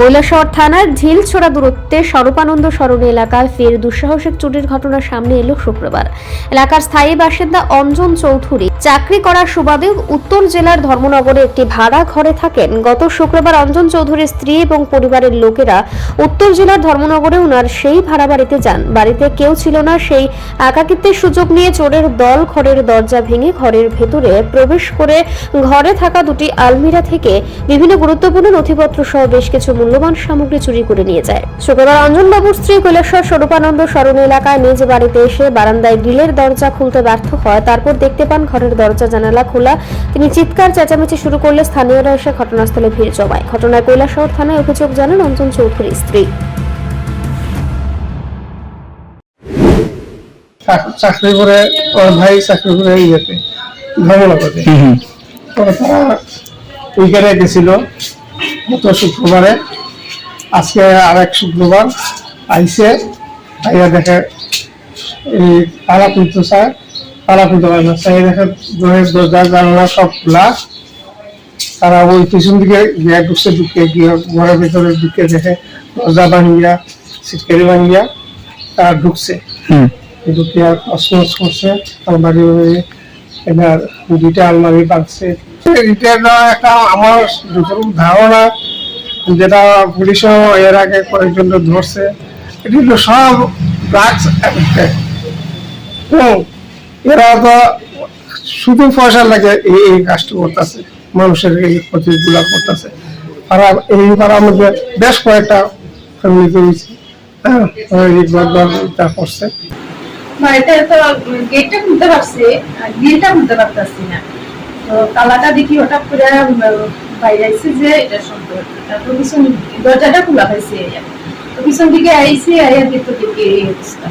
কৈলাসহর থানার ঝিলছোড়া দূরত্বে স্বরূপানন্দ সরণি এলাকায় ফের দুঃসাহসিক চুরির ঘটনা সামনে এলো শুক্রবার। এলাকার স্থায়ী বাসিন্দা অঞ্জন চৌধুরী চাকরি করার সুবাদে উত্তর জেলার ধর্মনগরে একটি ভাড়া ঘরে থাকেন। গত শুক্রবার অঞ্জন চৌধুরীর স্ত্রী এবং পরিবারের লোকেরা উত্তর জেলার ধর্মনগরে ওনার সেই ভাড়া বাড়িতে যান। বাড়িতে কেউ ছিল না, সেই একাকিত্বের সুযোগ নিয়ে চোরের দল ঘরের দরজা ভেঙে ঘরের ভেতরে প্রবেশ করে ঘরে থাকা দুটি আলমিরা থেকে বিভিন্ন গুরুত্বপূর্ণ নথিপত্র সহ বেশ কিছু মূল্যবান সামগ্রী চুরি করে নিয়ে যায়। শুক্রবার অঞ্জনবাবুর স্ত্রী কৈলাসর স্বরূপানন্দ স্মরণ এলাকায় নিজ বাড়িতে এসে বারান্দায় গ্রিলের দরজা খুলতে ব্যর্থ হয়। তারপর দেখতে পান ঘরের দরজা জানালা খোলা। তিনি চিৎকার চেঁচামেচি শুরু করলে স্থানীয়রা এসে ঘটনাস্থলে ভিড় জমায়। ঘটনায় কৈলাসহর থানায় অভিযোগ জানান অঞ্জন চৌধুরীর স্ত্রী। চাকরি করে ওর ভাই চাকরি করে ইয়েতে ধর্মনগরে। তো তারা উইকেটে গেছিল। গত শুক্রবারে। আজকে আর এক শুক্রবার আইসে আইয়া দেখে এই খুলতে পারে না চাই দেখে ঘরের দরজা জানলা সব খোলা। তারা ওই পিছন দিকে গিয়ে ঢুকছে ঢুকে গিয়ে ঘরের ভিতরে ঢুকে দেখে দরজা ভাঙিয়া সিটকারি ভাঙিয়া তারা ঢুকছে। ঢুকে আর কসমস করছে আলমারি এবার দুইটা আলমারি বাঁধছে। এটা না একটা আমার ধারণা যেটা পুলিশও এর আগে কয়েকজন ধরছে, এটা সব ড্রাগস এরা তো শুধু পয়সা লাগে এই এই কাজটা করতেছে, মানুষের এই ক্ষতিগুলা করতেছে। আর এই বেশ কয়েকটা ফ্যামিলি করছে। বাড়িতে তো গেটটা খুলতে পারছি গ্রিলটা খুলতে পারতাছি না। তো তালাটা দেখি হঠাৎ করে বাইরে আইছি যে এটা সম্পর্কে তারপর পিছন দরজাটা খোলা পাইছি তো পিছন দিকে আইসি আইয়া ভিতর দিকে এই অবস্থা।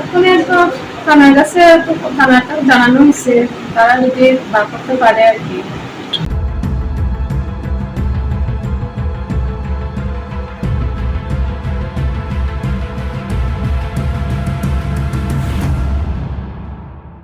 ওখানে তো থানার কাছে তো থানাটা জানানো হয়েছে, তারা যদি বার করতে পারে আর কি।